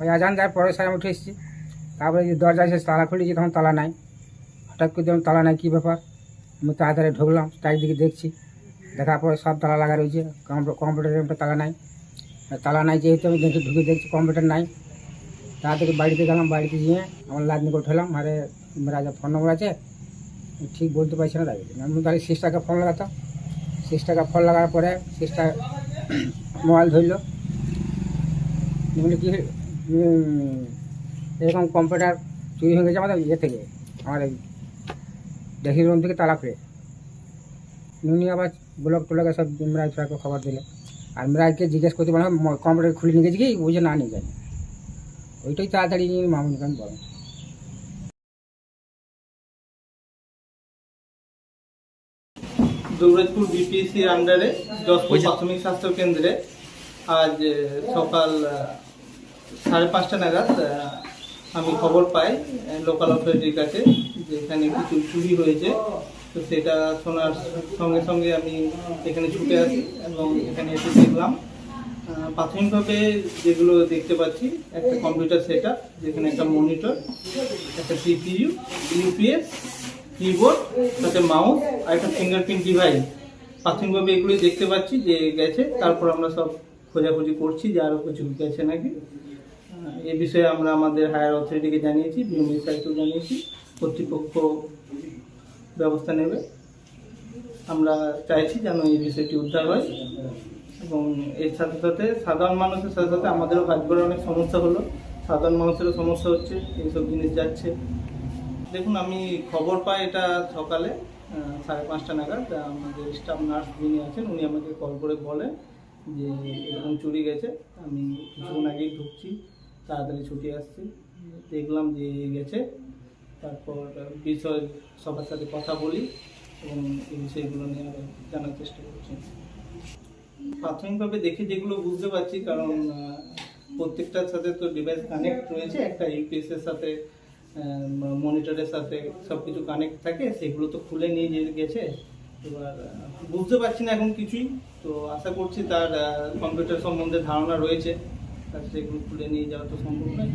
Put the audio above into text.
ওই আজান যাওয়ার পরে স্যার আমি উঠে এসেছি। তারপরে যে দরজা এসে তালা খুলেছি, তখন তালা নাই। হঠাৎ করে যখন তালা নাই, কী ব্যাপার? আমি তাড়াতাড়ি ঢুকলাম, চারিদিকে দেখছি। দেখার পরে সব তালা লাগা রয়েছে, কম্প- কম্পিউটারের একটা তালা নাই। তালা নাই যেহেতু, আমি দেখে ঢুকে দেখছি, কম্পিউটার নাই। তাড়াতাড়ি বাড়িতে গেলাম, বাড়িতে গিয়ে আমার লাদনিকে উঠালাম, আরে রাজা ফোন নম্বর আছে? ঠিক বলতে পারছি না দাঁড়িয়ে আমি তাহলে সিস্টারকে ফোন লাগাতাম। সিস্টারকে ফোন লাগার পরে সিস্টার মোবাইল ধরলো। বলি কি এরকম কম্পিউটার চুরি হয়ে গেছে আমাদের ইয়ে থেকে আমার এই ড্রেসিং রুম থেকে তালা খুলে উনি আবার ব্লক টোলকে সব ইমরাজ সাহেবকে খবর দিল। আর ইমরাজকে জিজ্ঞেস করতে পারলাম কম্পিউটার খুলে নিয়ে গেছি কি? বুঝে না নিয়ে যায় ওইটাই তাড়াতাড়ি নিয়ে মামুন খান বলেন দৌলতপুর বিপিএসসির আন্ডারে যশপুর প্রাথমিক স্বাস্থ্য কেন্দ্রে আজ সকাল সাড়ে পাঁচটা নাগাদ আমি খবর পাই লোকাল অথরিটির কাছে যে এখানে কিছু চুরি হয়েছে। তো সেটা শোনার সঙ্গে সঙ্গে আমি এখানে ছুটে আসি এবং এখানে এসে দেখলাম। প্রাথমিকভাবে যেগুলো দেখতে পাচ্ছি, একটা কম্পিউটার সেট যেখানে একটা মনিটর, একটা সিপিইউ, ইউপিএস, কিবোর্ড সাথে মাউস আর একটা ফিঙ্গারপ্রিন্ট ডিভাইস। প্রাথমিকভাবে এগুলোই দেখতে পাচ্ছি যে গেছে, তারপর আমরা সব খোঁজাখুঁজি করছি যে আরও কিছু গেছে নাকি। এ বিষয়ে আমরা আমাদের হায়ার অথরিটিকে জানিয়েছি বিএমএস সাইকেল জানিয়েছি, কর্তৃপক্ষ ব্যবস্থা নেবে। আমরা চাইছি যেন এই বিষয়টি উদ্ধার হয় এবং এর সাথে সাথে সাধারণ মানুষের সাথে সাথে আমাদেরও কাজ করার অনেক সমস্যা হলো। সাধারণ মানুষেরও সমস্যা হচ্ছে, এইসব জিনিস যাচ্ছে। দেখুন, আমি খবর পাই এটা সকালে সাড়ে পাঁচটা নাগাদ, আমাদের স্টাফ নার্স যিনি আছেন, উনি আমাকে কল করে বলেন যে এরকম চুরি গেছে, আমি কিছুক্ষণ আগেই ঢুকছি। তাড়াতাড়ি ছুটি আসছি। দেখলাম যে গেছে। তারপর বিষয় সবার সাথে কথা বলি এবং এই বিষয়গুলো নিয়ে আরও জানার চেষ্টা করছি। প্রাথমিকভাবে দেখে যেগুলো বুঝতে পারছি, কারণ প্রত্যেকটার সাথে তো ডিভাইস কানেক্ট রয়েছে। একটা ইউপিএস এর সাথে মনিটরের সাথে সব কিছু কানেক্ট থাকে। সেগুলো তো খুলে নিয়ে গেছে। এবার বুঝতে পারছি না এখন কিছুই। তো আশা করছি তার কম্পিউটার সম্বন্ধে ধারণা রয়েছে। তার সেই গ্রুপ খুলে নিয়ে যাওয়া তো সম্ভব নয়